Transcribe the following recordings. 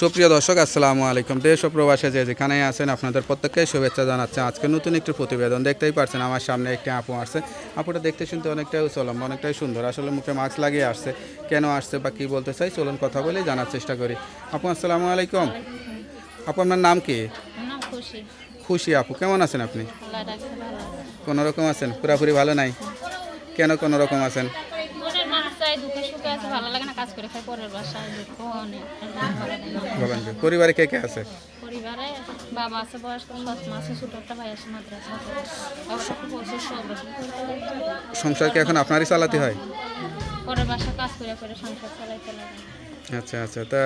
সুপ্রিয় দর্শক আসসালামু আলাইকুম। দেশ ও প্রবাসে যে যেখানে আছেন আপনাদের প্রত্যেককে শুভেচ্ছা জানাচ্ছে। আজকে নতুন একটি প্রতিবেদন দেখতেই পারছেন আমার সামনে একটি আপু আসছে। আপুটা দেখতে শুনতে অনেকটাই উচলম অনেকটাই সুন্দর। আসলে মুখে মাস্ক লাগিয়ে আসছে। কেন আসছে বা কী বলতে চাই চলুন কথা বলে জানার চেষ্টা করি। আপু আসসালামু আলাইকুম। আপু আপনার নাম কি? খুশি। আপু কেমন আছেন আপনি? কোনো রকম আছেন? পুরাপুরি ভালো নাই? কেন কোনো রকম আছেন? দুঃখে ভালো লাগে না কাজ করে খাই পরের বাসায়। বলেন? পরিবারে কে কে আছে পরিবারে বাবা আছে বয়স্ক সৎ মা আছে ছোট একটা ভাই আছে মাদ্রাসা করতে সংসার কি এখন আপনারই চালাতে হয় পরের বাসায় কাজ করে করে সংসার চালাইতে লাগে আচ্ছা আচ্ছা। তা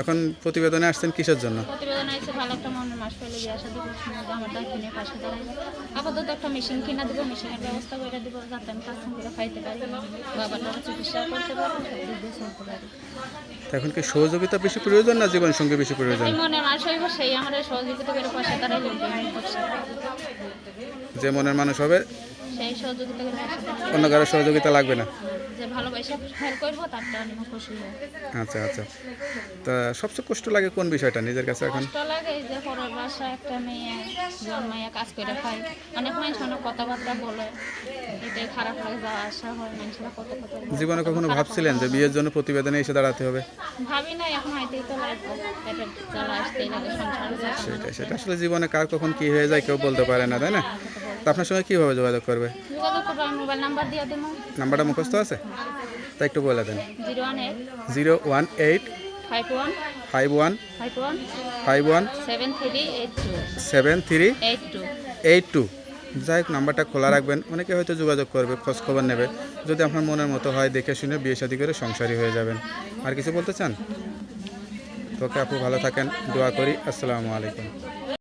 এখন প্রতিবেদনে আসছেন কিসের জন্য? প্রতিবেদন ভালো একটা মনের মাস পেলে বিয়ে আসা দিব আমার পাশে দাঁড়াইবে আপাতত একটা মেশিন কিনা দিব মেশিনের ব্যবস্থা করে দিব যাতে আমি কাজ করে খাইতে পারি চিকিৎসা করতে চলতে পারি। এখন কি সহযোগিতা বেশি প্রয়োজন না জীবন সঙ্গে বেশি প্রয়োজন? মনের মানুষ হইব সেই সহযোগিতা করে পাশে তারাই যে মনের মানুষ হবে সেই সহযোগিতা করে অন্য কারও সহযোগিতা লাগবে না? যে ভালোবাসা হেল্প করব তারটা খুশি হই আচ্ছা আচ্ছা। তা সবচেয়ে কষ্ট লাগে কোন বিষয়টা নিজের কাছে এখন? কষ্ট লাগে যে পরের বাসা একটা মেয়ে জন্মাইয়া কাজ করে খায়। অনেক মানুষ অনেক কথাবার্তা বলে এটাই খারাপ লাগে যাওয়া আসা হয় মানুষরা কত কত জীবনে কখনো ভাবছিলেন যে বিয়ের জন্য প্রতিবেদনে এসে দাঁড়াতে হবে? ভাবি না এখন হয়তোই তো লাগবে জ্বালা আসতেই লাগে সংসার। সেটা সেটা আসলে জীবনে কার কখন কি হয়ে যায় কেউ বলতে পারে না তাই না? তা আপনার সঙ্গে কীভাবে যোগাযোগ করবে? যোগাযোগ করব আমি মোবাইল নাম্বার দিয়ে দেবো। নাম্বারটা মুখস্থ আছে? তা একটু বলে দেন। Zero one eight zero one eight five one five one five one five one seven three eight two seven three eight two eight two. যাই হোক নাম্বারটা খোলা রাখবেন। অনেকে হয়তো যোগাযোগ করবে খোঁজ খবর নেবে। যদি আপনার মনের মতো হয় দেখে শুনে বিয়ে শাদী করে সংসারী হয়ে যাবেন। আর কিছু বলতে চান? তোকে আপু ভালো থাকেন দোয়া করি। আসসালামু আলাইকুম।